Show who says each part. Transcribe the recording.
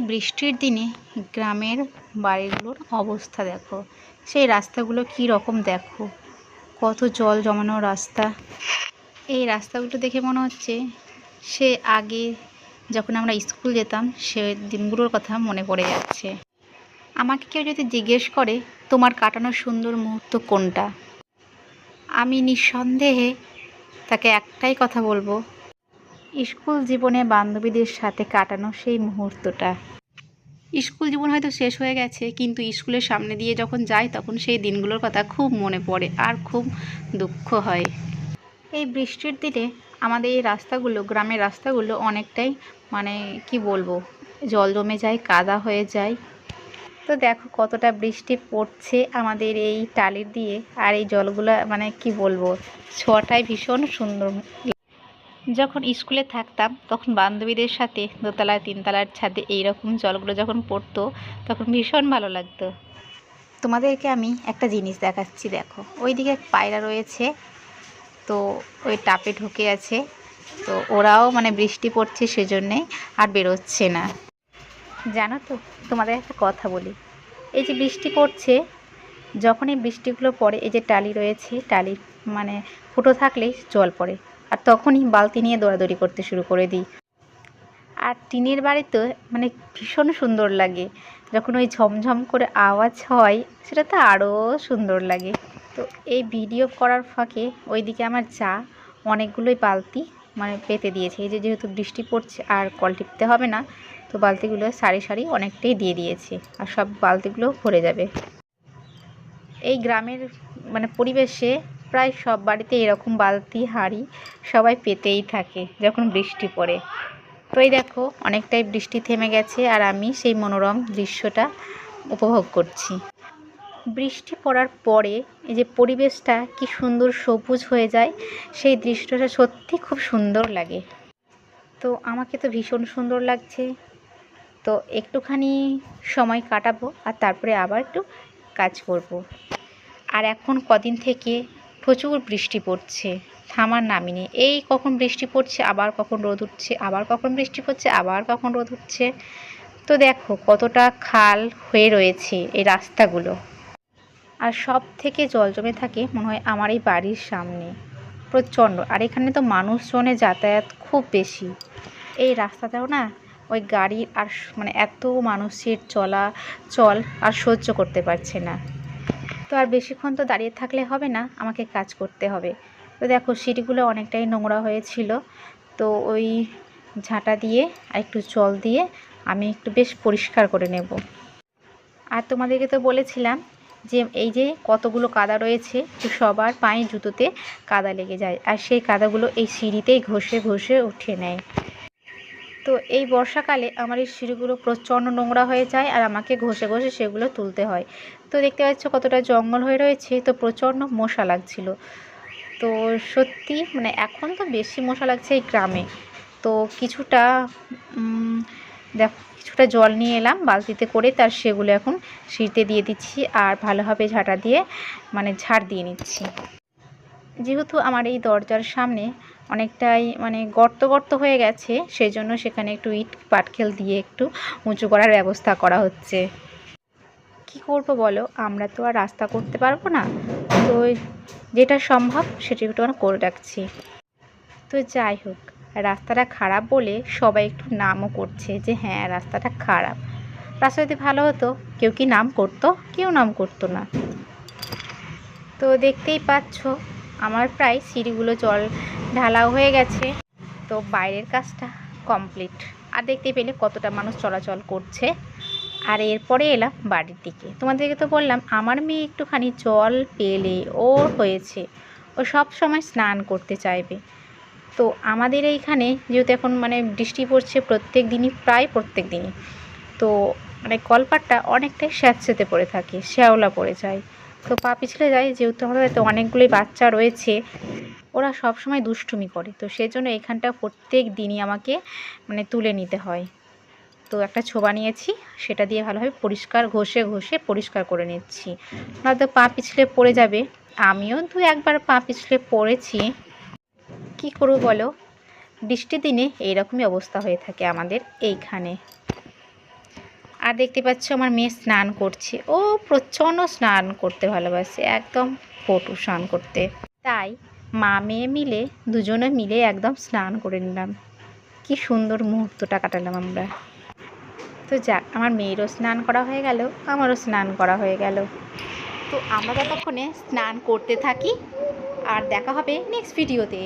Speaker 1: বৃষ্টির দিনে গ্রামের বাড়িগুলোর অবস্থা দেখো। সেই রাস্তাগুলো কী রকম দেখো? কত জল জমানো রাস্তা। এই রাস্তাগুলো দেখে মনে হচ্ছে সে আগে যখন আমরা স্কুল যেতাম, সে দিনগুলোর কথা মনে পড়ে যাচ্ছে। আমাকে কেউ যদি জিজ্ঞেস করে, তোমার কাটানো সুন্দর মুহূর্ত কোনটা? আমি নিঃসন্দেহে তাকে একটাই কথা বলব স্কুল জীবনে বান্ধবীদের সাথে কাটানো সেই মুহূর্তটা। স্কুল জীবন হয়তো শেষ হয়ে গেছে কিন্তু স্কুলের সামনে দিয়ে যখন যাই তখন সেই দিনগুলোর কথা খুব মনে পড়ে আর খুব দুঃখ হয়। এই বৃষ্টির দিনে আমাদের এই রাস্তাগুলো গ্রামের রাস্তাগুলো অনেকটাই মানে কি বলব জল জমে যায় কাদা হয়ে যায়। তো দেখো কতটা বৃষ্টি পড়ছে আমাদের এই টালির দিয়ে আর এই জলগুলো মানে কি বলব ছোঁয়াটাই ভীষণ সুন্দর যখন স্কুলে থাকতাম, তখন বান্ধবীদের সাথে দোতলায়, তিনতলার ছাদে এইরকম জলগুলো যখন পড়তো, তখন ভীষণ ভালো লাগতো। তোমাদেরকে আমি একটা জিনিস দেখাচ্ছি, দেখো। ওইদিকে পায়রা রয়েছে, তো ওই টাপে ঢুকে আছে, তো ওরাও মানে বৃষ্টি পড়ছে সেজন্যে আর বেরোচ্ছে না। জানো তো, তোমাদের একটা কথা বলি। এই যে বৃষ্টি পড়ছে যখন এই বৃষ্টিগুলো পড়ে, এই যে টালি রয়েছে টালি মানে ফুটো থাকলেই জল পড়ে। আর তখনই বালতি নিয়ে দৌড়াদৌড়ি করতে শুরু করে দিই। আর টিনের বাড়িতে মানে ভীষণ সুন্দর লাগে। যখন ওই ঝমঝম করে আওয়াজ হয়, সেটা তো আরও সুন্দর লাগে। তো এই ভিডিও করার ফাঁকে ওইদিকে আমার চা, অনেকগুলোই বালতি মানে পেতে দিয়েছে। এই যে যেহেতু বৃষ্টি পড়ছে আর কল টিপতে হবে না, তো বালতিগুলো সারি সারি অনেকটাই দিয়ে দিয়েছে আর সব বালতিগুলো ভরে যাবে। এই গ্রামের মানে পরিবেশে প্রায় সব বাড়িতে এরকম বালতি, হাঁড়ি সবাই পেতেই থাকে যখন বৃষ্টি পড়ে। তো এই দেখো, অনেকটাই বৃষ্টি থেমে গেছে আর আমি সেই মনোরম দৃশ্যটা উপভোগ করছি। বৃষ্টি পড়ার পরে এই যে পরিবেশটা কি সুন্দর সবুজ হয়ে যায়, সেই দৃশ্যটা সত্যি খুব সুন্দর লাগে। তো আমাকে তো ভীষণ সুন্দর লাগছে। তো একটুখানি সময় কাটাবো আর তারপরে আবার একটু কাজ করব। আর এখন কদিন থেকে প্রচুর বৃষ্টি পড়ছে। থামার নামই নেই। এই কখন বৃষ্টি পড়ছে, আবার কখন রোদ উঠছে, আবার কখন বৃষ্টি পড়ছে, আবার কখন রোদ উঠছে। তো দেখো কতটা খাল হয়ে রয়েছে এই রাস্তাগুলো। আর সব থেকে জল জমে থাকে মনে হয় আমার এই বাড়ির সামনে। প্রচণ্ড। আর এখানে তো মানুষজনের যাতায়াত খুব বেশি। এই রাস্তাটাও না ওই গাড়ির আর মানে এত মানুষের চলা চল আর সহ্য করতে পারছে না। তো আর বেশিক্ষণ তো দাঁড়িয়ে থাকলে হবে না, আমাকে কাজ করতে হবে। তো দেখো সিঁড়িগুলো অনেকটাই নোংরা হয়েছিল। তো ওই ঝাঁটা দিয়ে আর একটু জল দিয়ে আমি একটু বেশ পরিষ্কার করে নেব। আর তোমাদেরকে তো বলেছিলাম যে এই যে কতগুলো কাদা রয়েছে তো সবার পায়ে জুতোতে কাদা লেগে যায়। আর সেই কাদাগুলো এই সিঁড়িতেই ঘষে ঘষে উঠে নেয়। তো এই বর্ষাকালে আমার এই সিঁড়িগুলো প্রচণ্ড নোংরা হয়ে যায় আর আমাকে ঘষে ঘষে সেগুলো তুলতে হয়। তো দেখতে পাচ্ছ কতটা জঙ্গল হয়ে রয়েছে, তো প্রচণ্ড মশা লাগছিল। তো সত্যি মানে এখন তো বেশি মশা লাগছে এই গ্রামে। তো কিছুটা দেখো, কিছুটা জল নিয়ে এলাম বালতিতে করে তার সেগুলো এখন সিঁড়িতে দিয়ে দিচ্ছি আর ভালোভাবে ঝাঁটা দিয়ে মানে ঝাড় দিয়ে নিচ্ছি। যেহেতু আমার এই দরজার সামনে অনেকটাই মানে গর্ত গর্ত হয়ে গেছে সেই জন্য সেখানে একটু ইট পাটকেল দিয়ে একটু উঁচু করার ব্যবস্থা করা হচ্ছে। কি করব বলো? আমরা তো আর রাস্তা করতে পারব না। তো যেটা সম্ভব সেটা একটু করে রাখছি। তো যাই হোক, রাস্তাটা খারাপ বলে সবাই একটু নামও করছে যে হ্যাঁ রাস্তাটা খারাপ। রাস্তা যদি ভালো হতো, কেউ কি নাম করতো? কেউ নাম করতো না। তো দেখতেই পাচ্ছ আমার প্রায় সিঁড়িগুলো জল ঢালাও হয়ে গেছে। তো বাইরের কাজটা কমপ্লিট। আর দেখতে পেলে কতটা মানুষ চলাচল করছে। আর এরপরে এলাম বাড়ির দিকে। তোমাদেরকে তো বললাম, আমার মেয়ে একটুখানি জল পেলে ওর হয়েছে। ও সব সময় স্নান করতে চাইবে। তো আমাদের এইখানে যেহেতু এখন মানে বৃষ্টি পড়ছে প্রত্যেক দিনই, প্রায় প্রত্যেক দিনই। তো মানে কলপাটটা অনেকটাই স্যাঁতসেঁতে পড়ে থাকে, শ্যাওলা পড়ে যায়। তো পা পিছলে যায় যেহেতু আমাদের তো অনেকগুলোই বাচ্চা রয়েছে, ওরা সব সময় দুষ্টুমি করে। তো সেজন্য এখানটা প্রত্যেক দিনই আমাকে মানে তুলে নিতে হয়। তো একটা ছোবা নিয়েছি, সেটা দিয়ে ভালোভাবে পরিষ্কার, ঘষে ঘষে পরিষ্কার করে নিচ্ছি। নয়তো পা পিছলে পড়ে যাবে। আমিও দু একবার পা পিছলে পড়েছি। কি করব বলো? বৃষ্টির দিনে এইরকমই অবস্থা হয়ে থাকে আমাদের এইখানে। আর দেখতে পাচ্ছ আমার মেয়ে স্নান করছে। ও প্রচণ্ড স্নান করতে ভালোবাসে, একদম পটু স্নান করতে। তাই মা মেয়ে মিলে, দুজনে মিলে একদম স্নান করে নিলাম। কি সুন্দর মুহূর্তটা কাটালাম আমরা। তো যাক, আমার মেয়েরও স্নান করা হয়ে গেল, আমারও স্নান করা হয়ে গেল। তো আমরা ততক্ষণে স্নান করতে থাকি, আর দেখা হবে নেক্সট ভিডিওতে